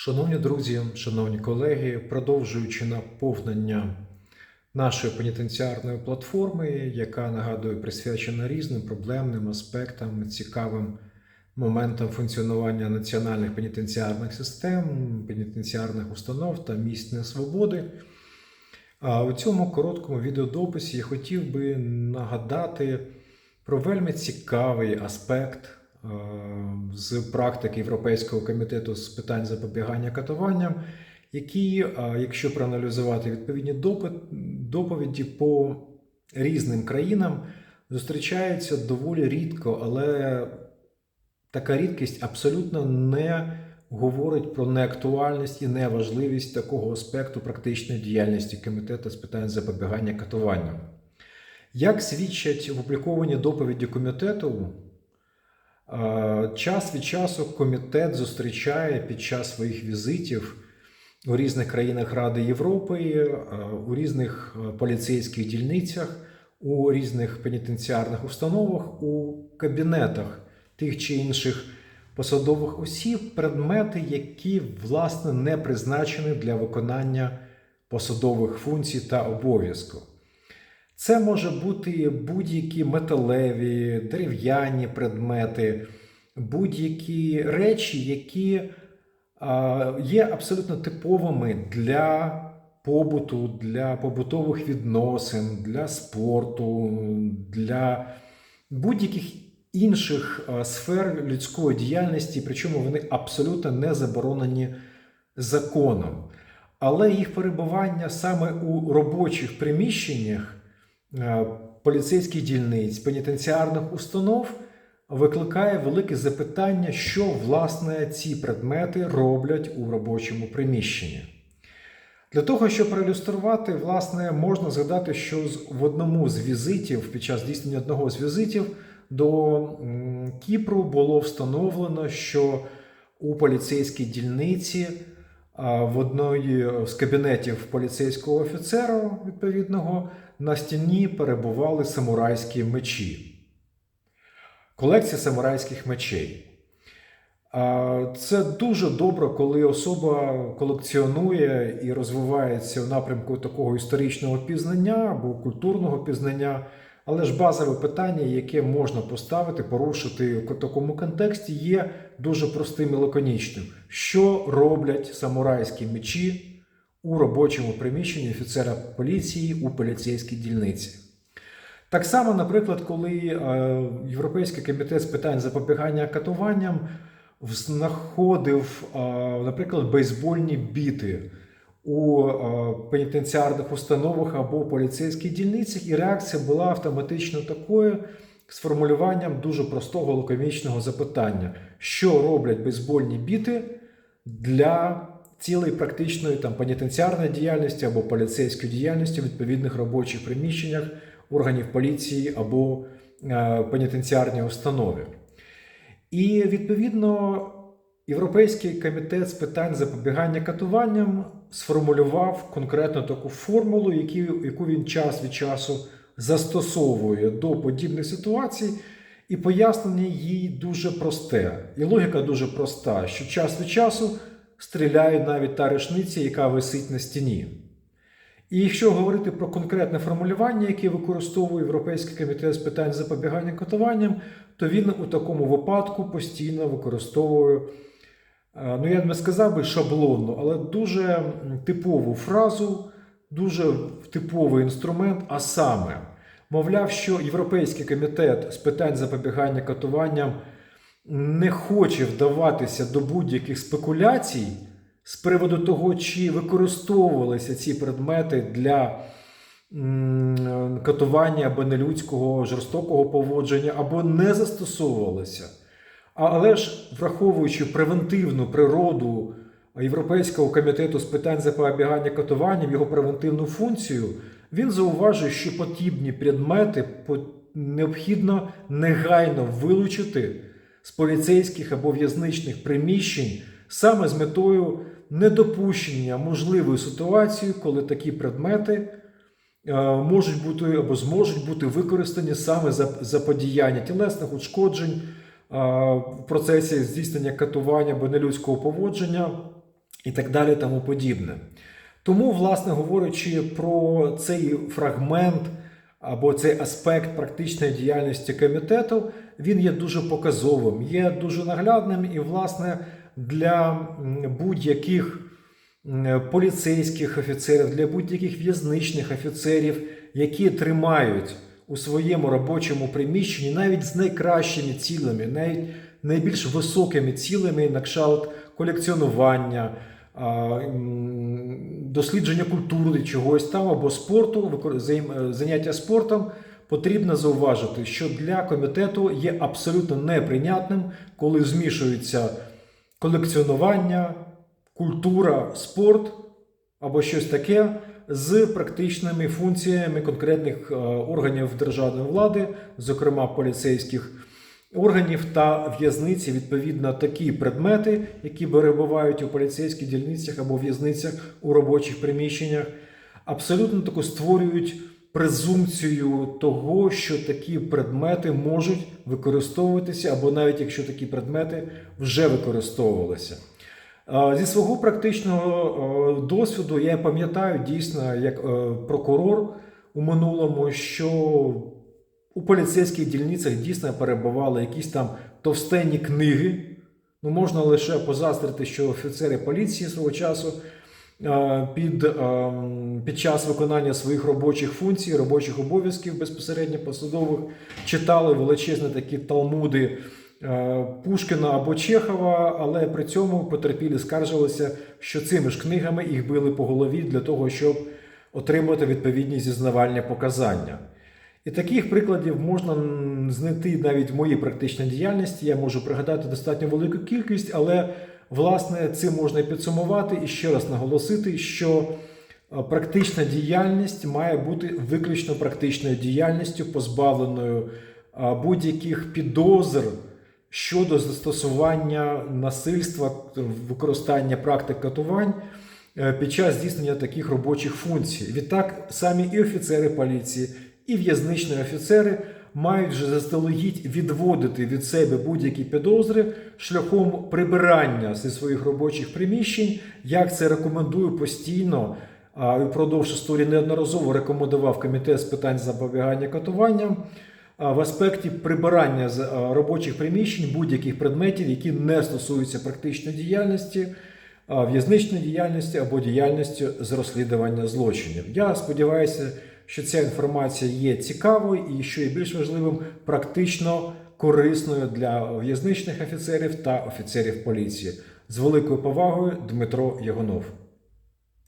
Шановні друзі, шановні колеги, продовжуючи наповнення нашої пенітенціарної платформи, яка нагадую присвячена різним проблемним аспектам, цікавим моментам функціонування національних пенітенціарних систем, пенітенціарних установ та місць несвободи. А у цьому короткому відеодописі я хотів би нагадати про вельми цікавий аспект з практики Європейського комітету з питань запобігання катуванням, який, е, якщо проаналізувати відповідні доповіді по різним країнам, зустрічаються доволі рідко, але така рідкість абсолютно не говорить про неактуальність і неважливість такого аспекту практичної діяльності комітету з питань запобігання катуванням. Як свідчать опубліковані доповіді комітету, е, час від часу комітет зустрічає під час своїх візитів у різних країнах Ради Європи, е, у різних е, поліцейських дільницях, у різних пенітенціарних установах, у кабінетах тих чи інших посадових осіб предмети, які власне не призначені для виконання посадових функцій та обов'язків. Це може бути будь-які металеві, дерев'яні предмети, будь-які речі, які є абсолютно типовими для побуту, для побутових відносин, для спорту, для будь-яких інших сфер людської діяльності, причому вони абсолютно не заборонені законом. Але їх перебування саме у робочих приміщеннях поліцейських дільниць, пенітенціарних установ викликає велике запитання, що власне ці предмети роблять у робочому приміщенні. Для того, щоб проілюструвати, власне, можна згадати, що в одному з візитів, під час здійснення одного з візитів до Кіпру було встановлено, що у поліцейській дільниці в одної з кабінетів поліцейського офіцера відповідного на стіні перебували самурайські мечі. Колекція самурайських мечей. Це дуже добре, коли особа колекціонує і розвивається в напрямку такого історичного пізнання або культурного пізнання. Але ж базове питання, яке можна поставити, порушити в такому контексті, є дуже простим і лаконічним. Що роблять самурайські мечі у робочому приміщенні офіцера поліції у поліцейській дільниці? Так само, наприклад, коли е, Європейський комітет з питань запобігання катуванням знаходив, е, наприклад, бейсбольні біти у е, пенітенціарних установах або поліцейських дільницях, і реакція була автоматично такою з формулюванням дуже простого лаконічного запитання: що роблять бейсбольні біти для цілої практичної там пенітенціарної діяльності або поліцейської діяльності в відповідних робочих приміщеннях органів поліції або е, пенітенціарній установі. І відповідно Європейський комітет з питань запобігання катуванням сформулював конкретно таку формулу, яку він час від часу застосовує до подібних ситуацій, і пояснення їй дуже просте. І логіка дуже проста, що час від часу стріляє навіть та рушниця, яка висить на стіні. І якщо говорити про конкретне формулювання, яке використовує Європейський комітет з питань запобігання катуванням, то він у такому випадку постійно використовує, ну я б не сказав би шаблонну, але дуже типову фразу, дуже типовий інструмент, а саме, мовляв, що Європейський комітет з питань запобігання катуванням не хоче вдаватися до будь-яких спекуляцій з приводу того, чи використовувалися ці предмети для катування або нелюдського жорстокого поводження, або не застосовувалися. Але ж враховуючи превентивну природу Європейського комітету з питань запобігання катуванням, його превентивну функцію, він зауважує, що подібні предмети необхідно негайно вилучити з поліцейських або в'язничних приміщень саме з метою недопущення можливої ситуації, коли такі предмети е, можуть бути або зможуть бути використані саме за заподіяння тілесних ушкоджень в процесі здійснення катування або нелюдського поводження і так далі, тому подібне. Тому, власне говорячи про цей фрагмент або цей аспект практичної діяльності комітету, він є дуже показовим, є дуже наглядним і, власне, для будь-яких поліцейських офіцерів, для будь-яких в'язничних офіцерів, які тримають у своєму робочому приміщенні навіть з найкращими цілями, навіть найбільш високими цілями на кшталт колекціонування, дослідження культури чогось там або спорту, е, заняття спортом. Потрібно зауважити, що для комітету є абсолютно неприйнятним, коли змішуються колекціонування, культура, спорт або щось таке з практичними функціями конкретних е, органів державної влади, зокрема поліцейських органів та в'язниці, відповідно, такі предмети, які перебувають у поліцейських дільницях або в'язницях у робочих приміщеннях, абсолютно таку створюють презумпцію того, що такі предмети можуть використовуватися, або навіть якщо такі предмети вже використовувалися. Зі свого практичного досвіду я пам'ятаю дійсно як прокурор у минулому, що у поліцейських дільницях дійсно перебували якісь там товстенні книги. Ну, можна лише позаздрити, що офіцери поліції свого часу під, під час виконання своїх робочих функцій, робочих обов'язків безпосередньо посадових читали величезні такі талмуди Пушкіна або Чехова, але при цьому потерпілі скаржилися, що цими ж книгами їх били по голові для того, щоб отримати відповідні зізнавальні показання. І таких прикладів можна знайти навіть в моїй практичній діяльності. Я можу пригадати достатньо велику кількість, але власне цим можна підсумувати і ще раз наголосити, що е, практична діяльність має бути виключно практичною діяльністю, позбавленою е, будь-яких підозр щодо застосування насильства, використання практик катувань е, під час здійснення таких робочих функцій. Відтак, самі і офіцери поліції, і в'язничні офіцери мають вже заздалегідь відводити від себе будь-які підозри шляхом прибирання зі своїх робочих приміщень. Як це рекомендую постійно впродовж історії неодноразово рекомендував комітет з питань запобігання катуванням в аспекті прибирання з робочих приміщень будь-яких предметів, які не стосуються практичної діяльності, в'язничної діяльності або діяльності з розслідування злочинів. Я сподіваюся, що ця інформація є цікавою і, що є більш важливим, практично корисною для в'язничних офіцерів та офіцерів поліції. З великою повагою Дмитро Ягонов.